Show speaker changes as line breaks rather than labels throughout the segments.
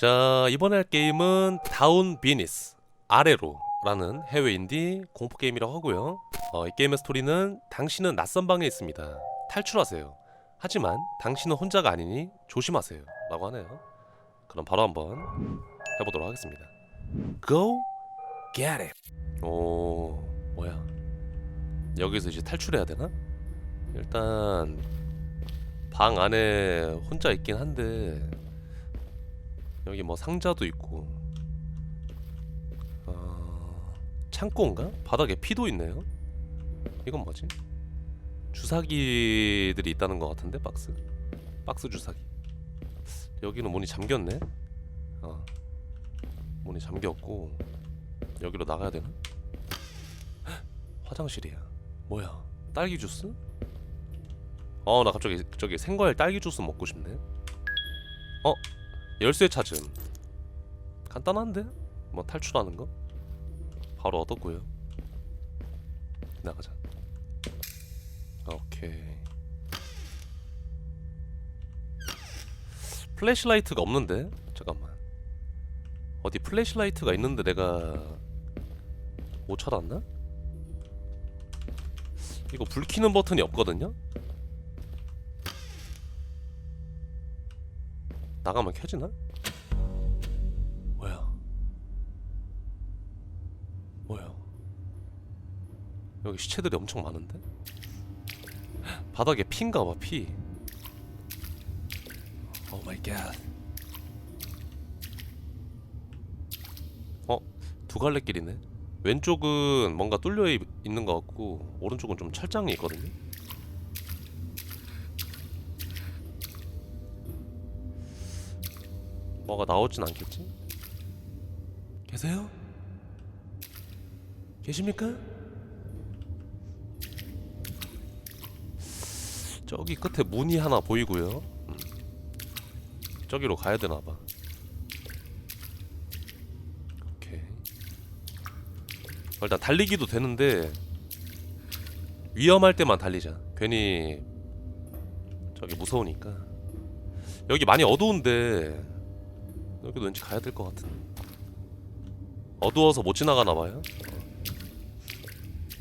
자 이번에 할 게임은 다운 비니스 아래로 라는 해외 인디 공포 게임이라고 하고요. 어, 이 게임의 스토리는 당신은 낯선 방에 있습니다. 탈출하세요. 하지만 당신은 혼자가 아니니 조심하세요.라고 하네요. 그럼 바로 한번 해보도록 하겠습니다. Go get it. 오 뭐야? 여기서 이제 탈출해야 되나? 일단 방 안에 혼자 있긴 한데 여기 뭐 상자도 있고 어, 창고인가? 바닥에 피도 있네요. 이건 뭐지? 주사기들이 있다는 것 같은데 박스 박스 주사기 여기는 문이 잠겼네. 어 문이 잠겼고 여기로 나가야 되나? 헉, 화장실이야. 뭐야? 딸기 주스? 어나 갑자기 저기 생과일 딸기 주스 먹고 싶네. 어 열쇠 찾음. 간단한데? 뭐 탈출하는 거? 바로 얻었고요. 나가자. 오케이. 플래시라이트가 없는데? 잠깐만. 어디 플래시라이트가 있는데 내가 못 찾았나? 이거 불 켜는 버튼이 없거든요? 나가면 켜지나? 뭐야? 뭐야? 여기 시체들이 엄청 많은데? 바닥에 피인가 봐, 피. 오 마이 갓. 어, 두 갈래 길이네. 왼쪽은 뭔가 뚫려 있- 있는 것 같고 오른쪽은 좀 철장이 있거든요. 뭐가 나오진 않겠지? 계세요? 계십니까? 저기 끝에 문이 하나 보이고요. 음. 저기로 가야 되나 봐. 오케이. 어, 일단 달리기도 되는데 위험할 때만 달리자. 괜히 저기 무서우니까. 여기 많이 어두운데 여기도 왠지 가야 될 것 같은. 어두워서 못 지나가나 봐요.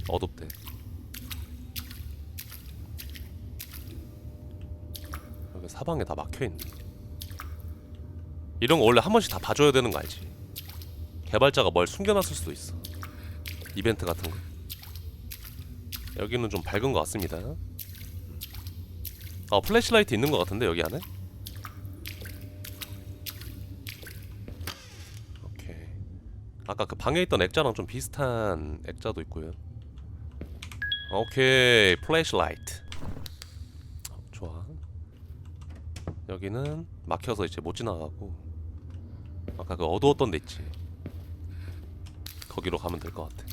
어. 어둡대. 여기 사방에 다 막혀 있네. 이런 거 원래 한 번씩 다 봐줘야 되는 거 알지? 개발자가 뭘 숨겨놨을 수도 있어. 이벤트 같은 거. 여기는 좀 밝은 것 같습니다. 아 플래시라이트 있는 것 같은데 여기 안에? 오케이. 아까 그 방에 있던 액자랑 좀 비슷한 액자도 있고요. 오케이 플래시라이트. 좋아. 여기는 막혀서 이제 못 지나가고 아까 그 어두웠던 데 있지. 거기로 가면 될 것 같아.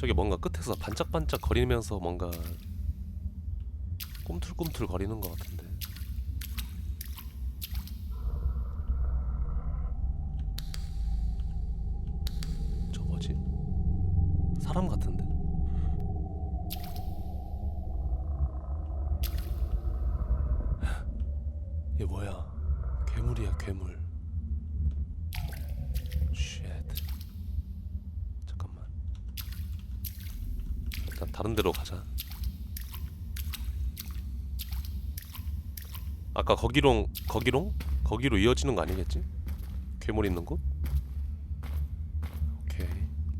저기 뭔가 끝에서 반짝반짝 거리면서 뭔가 꿈틀꿈틀 거리는 것 같은데. 저 뭐지? 사람 같은데? 얘 뭐야? 괴물이야 괴물. 쉣. 잠깐만. 일단 다른 데로 가자. 아까 거기로 거기로 거기로 이어지는 거 아니겠지? 괴물 있는 곳? 오케이.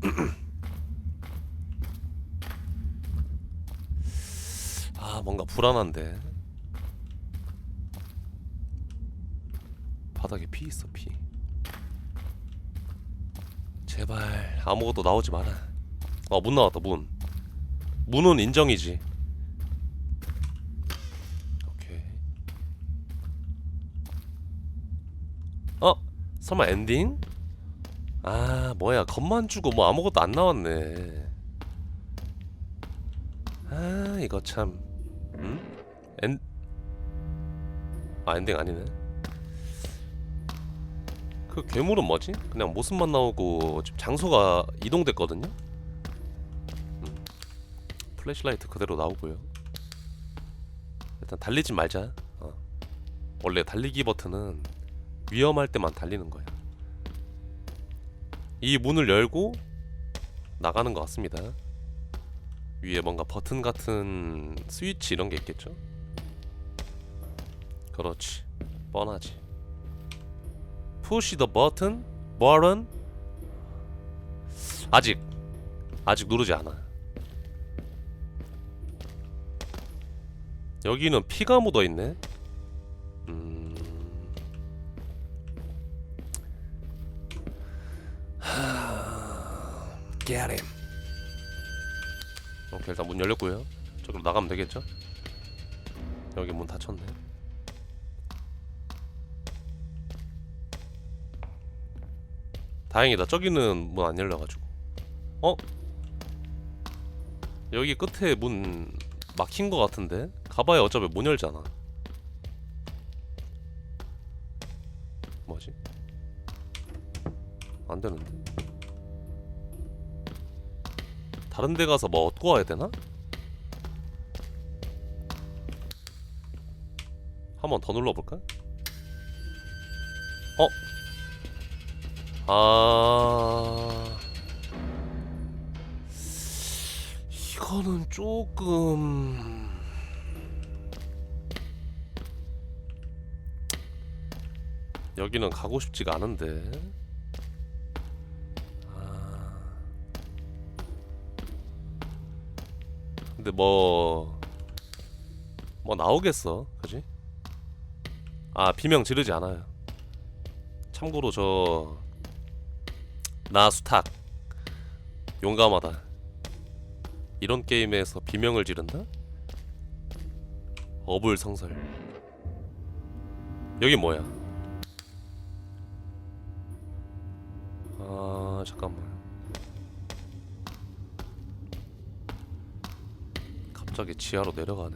아 뭔가 불안한데. 바닥에 피 있어 피. 제발 아무것도 나오지 마라. 어문 나왔다 문. 문은 인정이지. 어 설마 엔딩? 아 뭐야 겁만 주고 뭐 아무것도 안 나왔네. 아 이거 참. 음? 엔. 아 엔딩 아니네. 그 괴물은 뭐지? 그냥 모습만 나오고 지금 장소가 이동됐거든요. 음. 플래시라이트 그대로 나오고요. 일단 달리지 말자. 어. 원래 달리기 버튼은 위험할 때만 달리는 거야. 이 문을 열고 나가는 것 같습니다. 위에 뭔가 버튼 같은 스위치 이런 게 있겠죠? 그렇지. 뻔하지. Push the button, button. 아직 아직 누르지 않아. 여기는 피가 묻어 있네. 음.
Get him.
오케이 일단 문 열렸고요. 저기로 나가면 되겠죠? 여기 문 닫혔네. 다행이다. 저기는 문 안 열려가지고. 어? 여기 끝에 문 막힌 거 같은데? 가봐야 어차피 못 열잖아. 뭐지? 안 되는데? 다른 데 가서 뭐 얻고 와야 되나? 한 번 더 눌러볼까? 어? 아... 이거는 조금... 여기는 가고 싶지가 않은데... 아... 근데 뭐... 뭐 나오겠어, 그지? 아 비명 지르지 않아요. 참고로 저 나수탁 용감하다. 이런 게임에서 비명을 지른다? 어불성설. 여기 뭐야? 아 잠깐만. 갑자기 지하로 내려가네.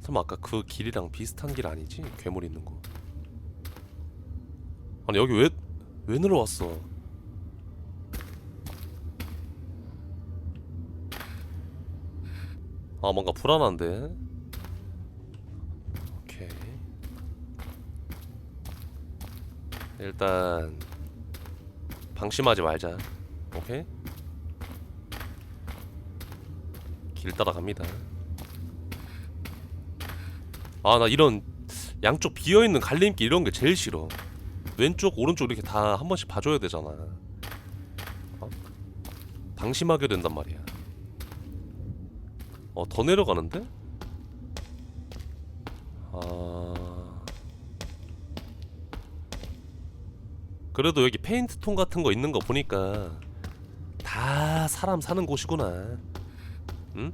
설마 아까 그 길이랑 비슷한 길 아니지? 괴물 있는 거. 아니 여기 왜왜 내려왔어? 아 뭔가 불안한데. 오케이. 일단 방심하지 말자. 오케이. 길 따라갑니다. 아 나 이런 양쪽 비어 있는 갈림길 이런 게 제일 싫어. 왼쪽 오른쪽 이렇게 다 한 번씩 봐줘야 되잖아. 어? 방심하게 된단 말이야. 어 더 내려가는데? 아 그래도 여기 페인트 통 같은 거 있는 거 보니까 다 사람 사는 곳이구나. 응?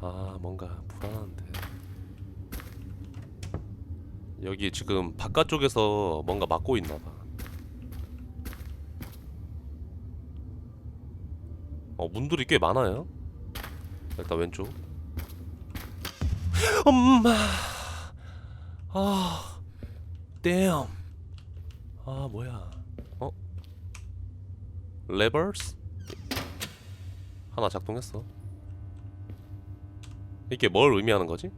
아 뭔가 불안한데 여기 지금 바깥쪽에서 뭔가 막고 있나 봐 어 문들이 꽤 많아요 일단 왼쪽 엄마 아 damn 아 뭐야 어 레버스 하나 작동했어 이게 뭘 의미하는 거지?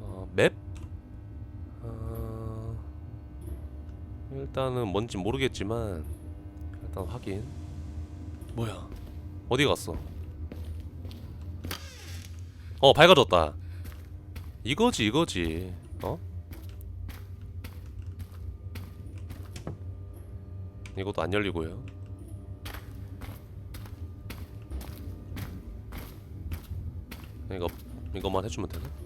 어, 맵? 어, 일단은 뭔지 모르겠지만 일단 확인. 뭐야? 어디 갔어? 어 밝아졌다. 이거지 이거지. 어? 이것도 안 열리고요. 이거 이것만 해주면 되나?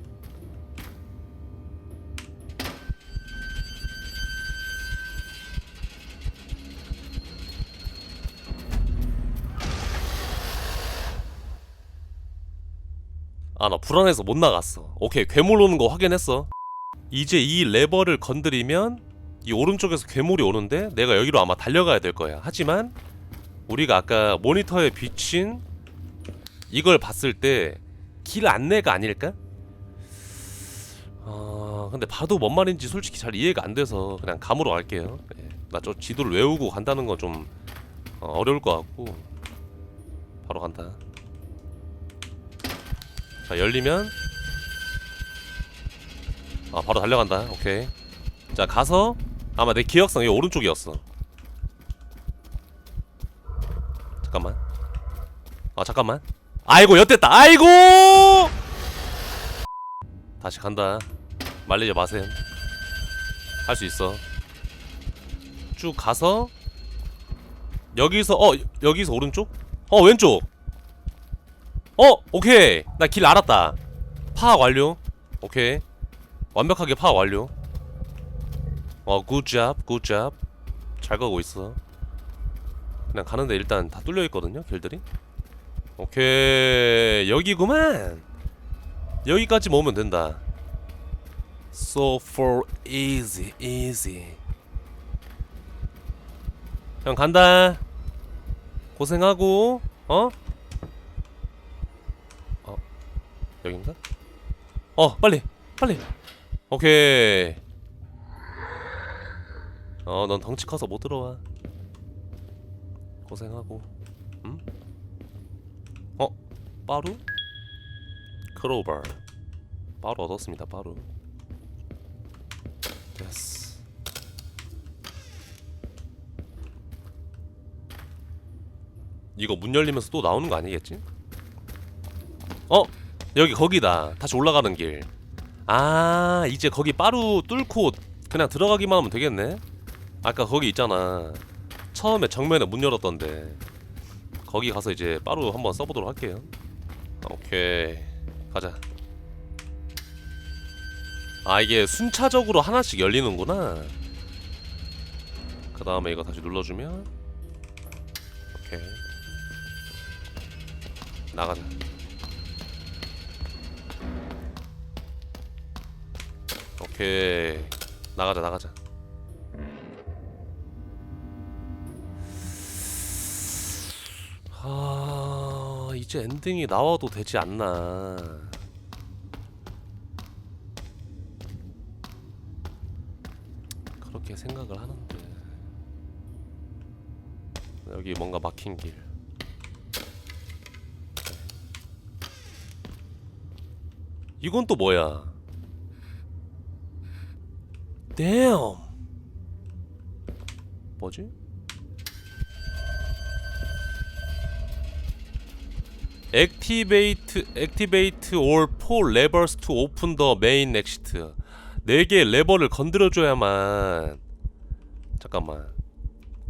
아 나 불안해서 못 나갔어. 오케이 괴물 오는 거 확인했어. 이제 이 레버를 건드리면 이 오른쪽에서 괴물이 오는데 내가 여기로 아마 달려가야 될 거야. 하지만 우리가 아까 모니터에 비친 이걸 봤을 때 길 안내가 아닐까? 아 근데 봐도 뭔 말인지 솔직히 잘 이해가 안 돼서 그냥 감으로 갈게요. 나저 지도를 외우고 간다는 건 좀 어려울 것 같고 바로 간다. 자 열리면 아 바로 달려간다. 오케이. 자 가서 아마 내 기억상 이 오른쪽이었어. 잠깐만. 아 잠깐만. 아이고 엿됐다. 아이고. 다시 간다. 말리지 마셈. 할 수 있어. 쭉 가서 여기서 어 여기서 오른쪽? 어 왼쪽. 어 오케이 나 길 알았다. 파악 완료. 오케이 완벽하게 파악 완료. 어 굿잡 굿잡 잘 가고 있어. 그냥 가는데 일단 다 뚫려 있거든요 길들이. 오케이 여기구만. 여기까지 모으면 된다. So for easy easy. 형 간다. 고생하고 어? 어 여긴가? 어 빨리 빨리. 오케이. 어 넌 덩치 커서 못 들어와. 고생하고. 응? 어 빠루? 크로버. 빠루 얻었습니다 빠루. 됐어. 이거 문 열리면서 또 나오는 거 아니겠지? 어? 여기 거기다. 다시 올라가는 길. 아, 이제 거기 빠루 뚫고 그냥 들어가기만 하면 되겠네. 아까 거기 있잖아. 처음에 정면에 문 열었던데. 거기 가서 이제 빠루 한번 써보도록 할게요. 오케이. 가자. 아, 이게 순차적으로 하나씩 열리는구나. 그 다음에 이거 다시 눌러주면. 오케이. 나가자. 오케이. 나가자, 나가자. 아, 이제 엔딩이 나와도 되지 않나. 그렇게 생각을 하는데. 여기 뭔가 막힌 길. 이건 또 뭐야? Damn. 뭐지? activate all four levers to open the main exit. 네 개의 레버를 건드려 줘야만 잠깐만.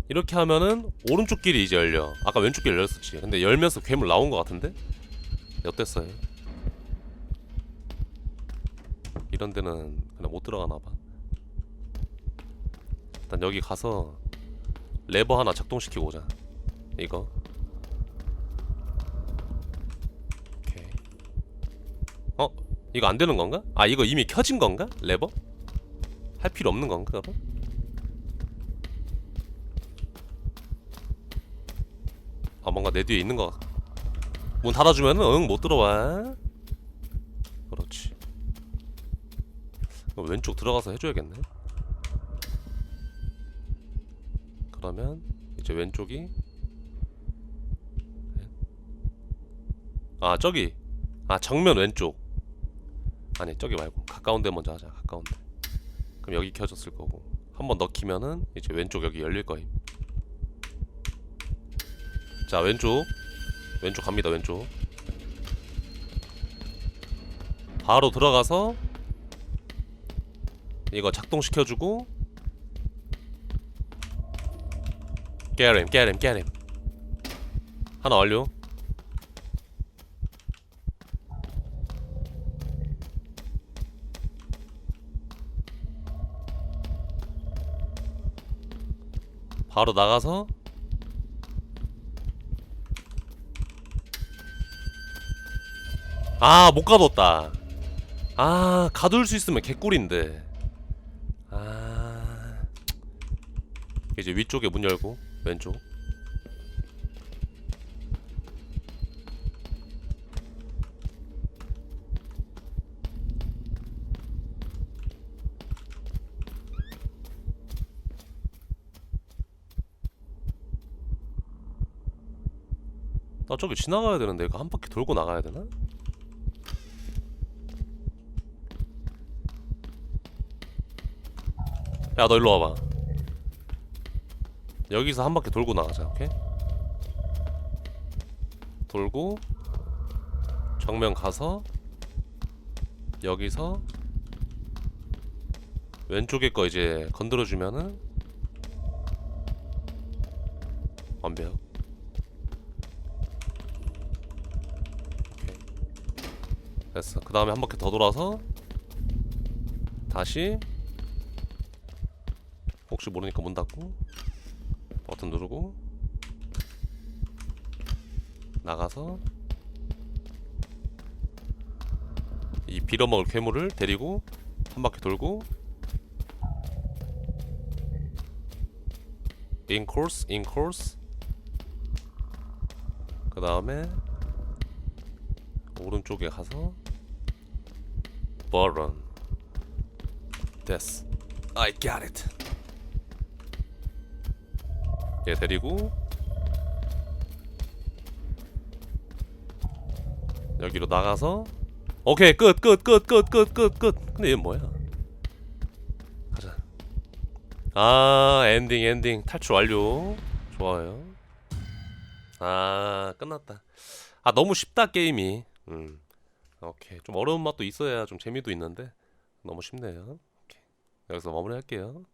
이렇게 하면은 오른쪽 길이 이제 열려. 아까 왼쪽 길 열렸었지. 근데 열면서 괴물 나온 것 같은데? 어땠어요? 이런 데는 그냥 못 들어가나 봐. 일단 여기 가서 레버 하나 작동시키고 오자. 이거. 오케이. 어? 이거 안 되는 건가? 아, 이거 이미 켜진 건가? 레버? 할 필요 없는 건가, 그럼? 아, 뭔가 내 뒤에 있는 거. 같- 문 닫아주면은 응 못 들어와. 그렇지. 그럼 왼쪽 들어가서 해줘야겠네. 그러면 이제 왼쪽이 아 저기. 아 정면 왼쪽. 아니 저기 말고. 가까운 데 먼저 하자 가까운 데. 그럼 여기 켜졌을 거고. 한번 넣기면은 이제 왼쪽 여기 열릴 거임. 자 왼쪽. 왼쪽 갑니다 왼쪽. 바로 들어가서 이거 작동시켜주고 Him, get him. 하나 완료. 바로 나가서 아, 못 가뒀다. 아, 가둘 수 있으면 개꿀인데. 아. 이제 위쪽에 문 열고 왼쪽 나 저기 지나가야 되는데 이거 한 바퀴 돌고 나가야 되나? 야 너 일로 와봐 여기서 한 바퀴 돌고 나가자 오케이? 돌고 정면 가서 여기서 왼쪽에 거 이제 건드려 주면은 완벽. 오케이. 됐어. 그 다음에 한 바퀴 더 돌아서 다시. 혹시 모르니까 문 닫고 버튼 누르고 나가서 이 빌어먹을 괴물을 데리고 한 바퀴 돌고 in course 그 다음에 오른쪽에 가서 버런 됐어. I got it 얘 데리고. 여기로 나가서. 오케이 끝 끝 끝 끝 끝 끝 끝. 근데 얘 뭐야? 가자. 아 엔딩 엔딩. 탈출 완료. 좋아요. 아 끝났다. 아 너무 쉽다 게임이. 음. 오케이. 좀 어려운 맛도 있어야 좀 재미도 있는데. 너무 쉽네요. 오케이. 여기서 마무리할게요